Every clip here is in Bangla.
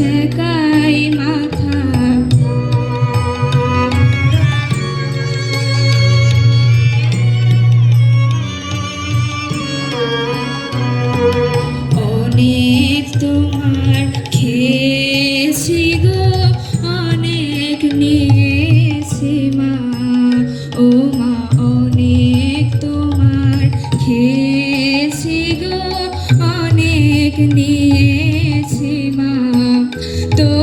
ঠেকাই तू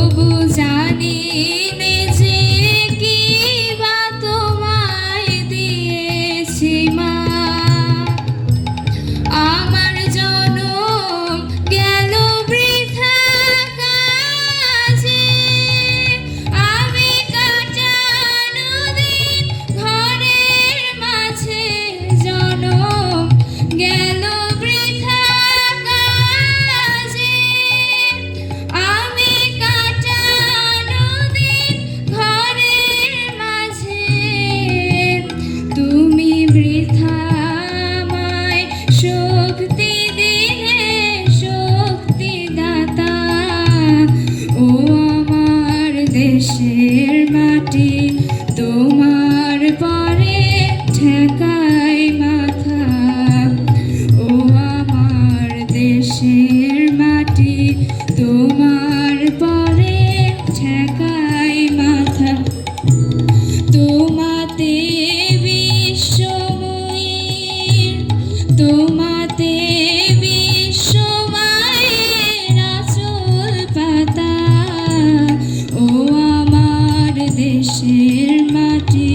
দেশের মাটি তোমার দেশের মাটি